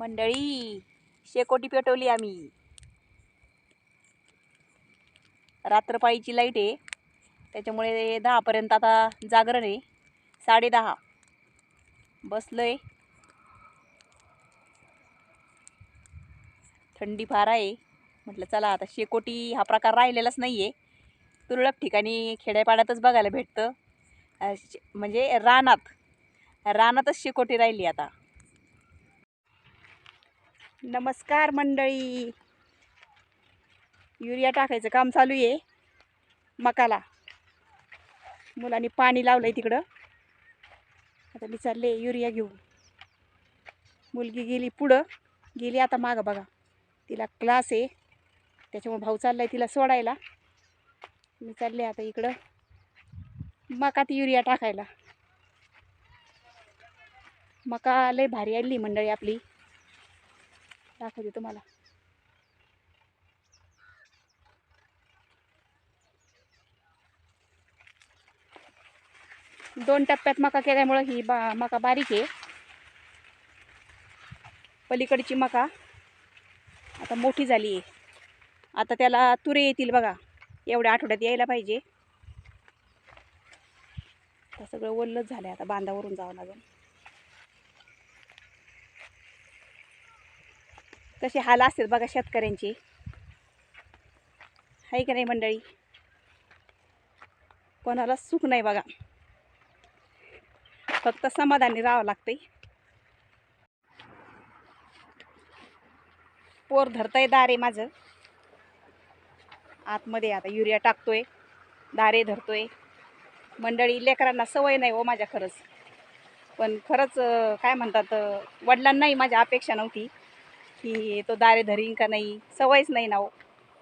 मंडळी शेकोटी पेटवली आम्ही. रात्रपाळीची लाइट आहे. त्याच्यामुळे दहापर्यंत आता जागरण आहे. साडे दहा. आहे थंडी फार आहे. म्हटलं चला आता शेकोटी हा प्रकार राहिलेलाच नाही आहे तुरळक ठिकाणी खेड्यापाड्यातच बघायला भेटतं. शे- म्हणजे रानात. रानातच शेकोटी राहिली आता. नमस्कार मंडळी. युरिया टाकायचं काम चालू आहे. मकाला. मुलांनी पाणी लावलं आहे तिकडं. आता मी चालले युरिया घेऊन. मुलगी गेली पुढं. गेली आता मागं बघा. तिला क्लास आहे. त्याच्यामुळे भाऊ चालला आहे तिला सोडायला. मी चालले आता इकडं. मकात युरिया टाकायला. मका लय भारी आली मंडळी आपली. दाखवते तुम्हाला. दोन टप्प्यात मका केल्यामुळं ही बा मका बारीक आहे. पलीकडची मका आता मोठी झाली आहे. आता त्याला तुरे येतील बघा. एवढ्या आठवड्यात यायला पाहिजे. आता सगळं ओललंच झालं आहे आता बांधावरून जावं लागेल. कसे हाल असेल बघा शेतकऱ्यांचे. आहे का नाही मंडळी? कोणाला सुख नाही बघा. फक्त समाधानी राहावं लागतंय. पोर धरतंय दारे माझं. आतमध्ये आता युरिया टाकतोय दारे धरतोय. मंडळी लेकरांना सवय नाही हो माझ्या खरंच. पण खरंच काय म्हणतात वडिलांनाही माझ्या अपेक्षा नव्हती. की तो दारे धरीन का नाही? सवयच नाही ना हो.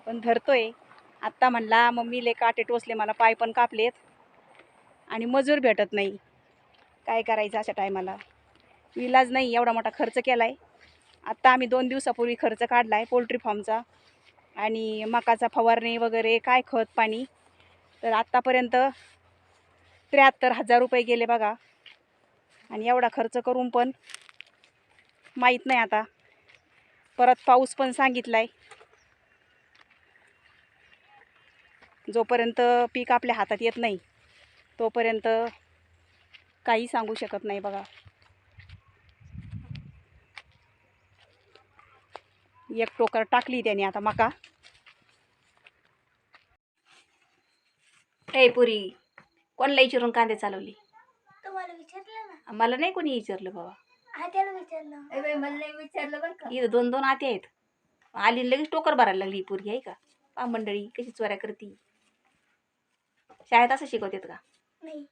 पण धरतोय. आत्ता म्हणला मम्मी ले काटे टोचले मला पाय पण कापलेत आणि मजूर भेटत नाही. काय करायचं अशा टायमाला? इलाज नाही एवढा मोठा खर्च केला आहे आत्ता आम्ही दोन दिवसापूर्वी खर्च काढला आहे पोल्ट्री फार्मचा आणि मकाचा फवारणी वगैरे काय खत पाणी. तर आत्तापर्यंत त्र्याहत्तर हजार रुपये गेले बघा. आणि एवढा खर्च करून पण माहीत नाही आता. परत पाऊस पण सांगितला आहे जोपर्यंत पीक आपल्या हातात येत नाही तोपर्यंत काही सांगू शकत नाही बघा. एक टोकर टाकली त्याने आता मका. ए पुरी कोणला विचारून कांदे चालवली? तुम्हाला विचारलं ना. मला नाही कोणी विचारलं बाबा. हा त्याला विचारलं. ए बाई, मला नाही विचारलं बरं का? इथं दोन दोन आते आहेत. आली लगेच टोकर भरायला लागली ही पोरगी आहे का? पा मंडळी कशी चोऱ्या करती. शाळेत असं शिकवतात का? नाही.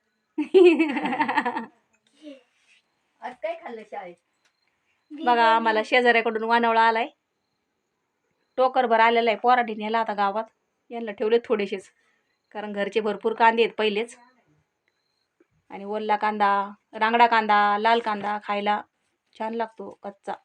आज काय खाल्लं शाळेत? बघा आम्हाला शेजाऱ्याकडून वानवळा आलाय. टोकर भर आलेला आहे पोराठी नेला आता गावात. यांना ठेवले थोडेसेच. कारण घरचे भरपूर कांदे आहेत पहिलेच. आणि ओल्ला कांदा रांगडा कांदा लाल कांदा खायला छान लागतो कच्चा.